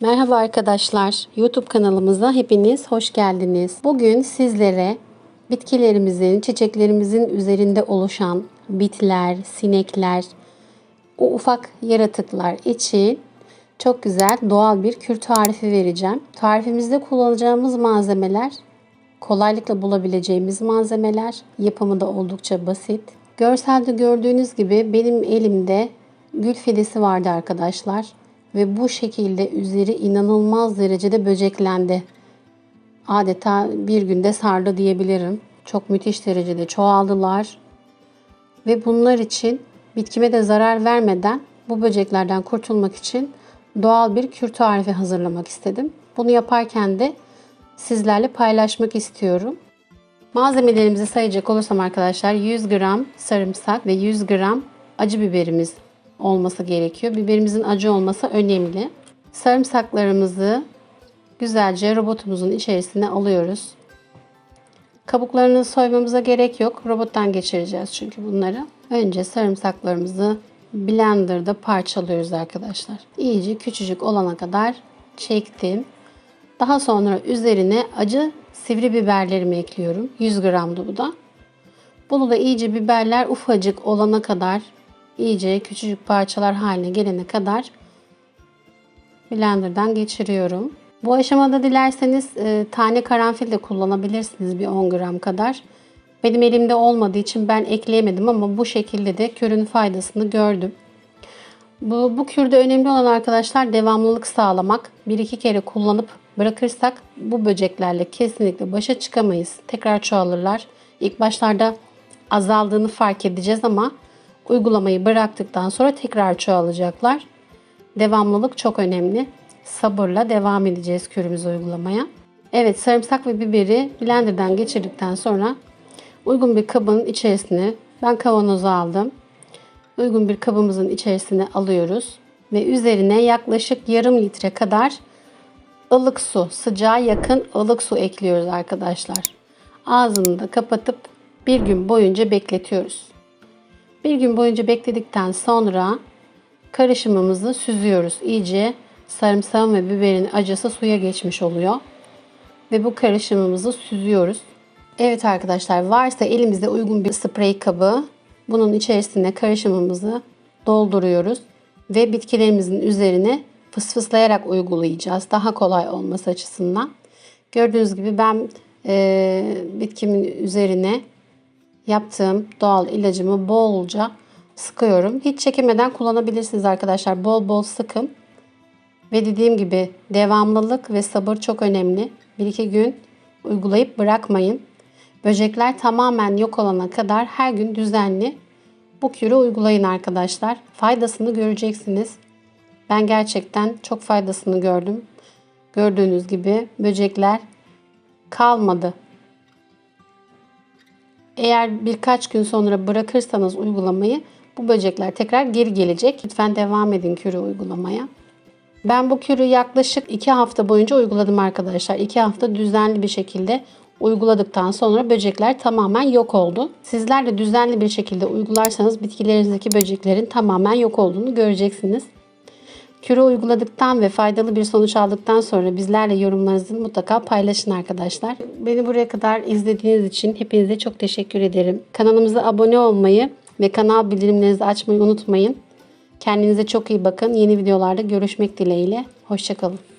Merhaba arkadaşlar. YouTube kanalımıza hepiniz hoş geldiniz. Bugün sizlere bitkilerimizin, çiçeklerimizin üzerinde oluşan bitler, sinekler, o ufak yaratıklar için çok güzel doğal bir kür tarifi vereceğim. Tarifimizde kullanacağımız malzemeler kolaylıkla bulabileceğimiz malzemeler. Yapımı da oldukça basit. Görselde gördüğünüz gibi benim elimde gül fidesi vardı arkadaşlar. Ve bu şekilde üzeri inanılmaz derecede böceklendi. Adeta bir günde sardı diyebilirim. Çok müthiş derecede çoğaldılar. Ve bunlar için bitkime de zarar vermeden bu böceklerden kurtulmak için doğal bir kür tarifi hazırlamak istedim. Bunu yaparken de sizlerle paylaşmak istiyorum. Malzemelerimizi sayacak olursam arkadaşlar 100 gram sarımsak ve 100 gram acı biberimiz olması gerekiyor. Biberimizin acı olması önemli. Sarımsaklarımızı güzelce robotumuzun içerisine alıyoruz. Kabuklarını soymamıza gerek yok. Robottan geçireceğiz çünkü bunları. Önce sarımsaklarımızı blenderda parçalıyoruz arkadaşlar. İyice küçücük olana kadar çektim. Daha sonra üzerine acı sivri biberlerimi ekliyorum. 100 gramdı bu da. Bunu da iyice biberler ufacık olana kadar iyice küçücük parçalar haline gelene kadar blenderdan geçiriyorum. Bu aşamada dilerseniz e, tane karanfil de kullanabilirsiniz bir 10 gram kadar. Benim elimde olmadığı için ben ekleyemedim ama bu şekilde de körün faydasını gördüm. Bu, bu kürde önemli olan arkadaşlar devamlılık sağlamak. Bir iki kere kullanıp bırakırsak bu böceklerle kesinlikle başa çıkamayız. Tekrar çoğalırlar. İlk başlarda azaldığını fark edeceğiz ama uygulamayı bıraktıktan sonra tekrar çoğalacaklar. Devamlılık çok önemli. Sabırla devam edeceğiz kürümüzü uygulamaya. Evet sarımsak ve biberi blenderdan geçirdikten sonra uygun bir kabın içerisine ben kavanozu aldım. Uygun bir kabımızın içerisine alıyoruz ve üzerine yaklaşık yarım litre kadar ılık su, sıcağa yakın ılık su ekliyoruz arkadaşlar. Ağzını da kapatıp bir gün boyunca bekletiyoruz. Bir gün boyunca bekledikten sonra karışımımızı süzüyoruz. İyice sarımsağın ve biberin acısı suya geçmiş oluyor. Ve bu karışımımızı süzüyoruz. Evet arkadaşlar varsa elimizde uygun bir sprey kabı bunun içerisine karışımımızı dolduruyoruz. Ve bitkilerimizin üzerine fısfıslayarak uygulayacağız. Daha kolay olması açısından. Gördüğünüz gibi ben e, bitkimin üzerine yaptığım doğal ilacımı bolca sıkıyorum. Hiç çekemeden kullanabilirsiniz arkadaşlar. Bol bol sıkın. Ve dediğim gibi devamlılık ve sabır çok önemli. Bir iki gün uygulayıp bırakmayın. Böcekler tamamen yok olana kadar her gün düzenli bu kürü uygulayın arkadaşlar. Faydasını göreceksiniz. Ben gerçekten çok faydasını gördüm. Gördüğünüz gibi böcekler kalmadı. Eğer birkaç gün sonra bırakırsanız uygulamayı bu böcekler tekrar geri gelecek. Lütfen devam edin kürü uygulamaya. Ben bu kürü yaklaşık 2 hafta boyunca uyguladım arkadaşlar. 2 hafta düzenli bir şekilde uyguladıktan sonra böcekler tamamen yok oldu. Sizler de düzenli bir şekilde uygularsanız bitkilerinizdeki böceklerin tamamen yok olduğunu göreceksiniz. Kürü uyguladıktan ve faydalı bir sonuç aldıktan sonra bizlerle yorumlarınızı mutlaka paylaşın arkadaşlar. Beni buraya kadar izlediğiniz için hepinize çok teşekkür ederim. Kanalımıza abone olmayı ve kanal bildirimlerinizi açmayı unutmayın. Kendinize çok iyi bakın. Yeni videolarda görüşmek dileğiyle. Hoşçakalın.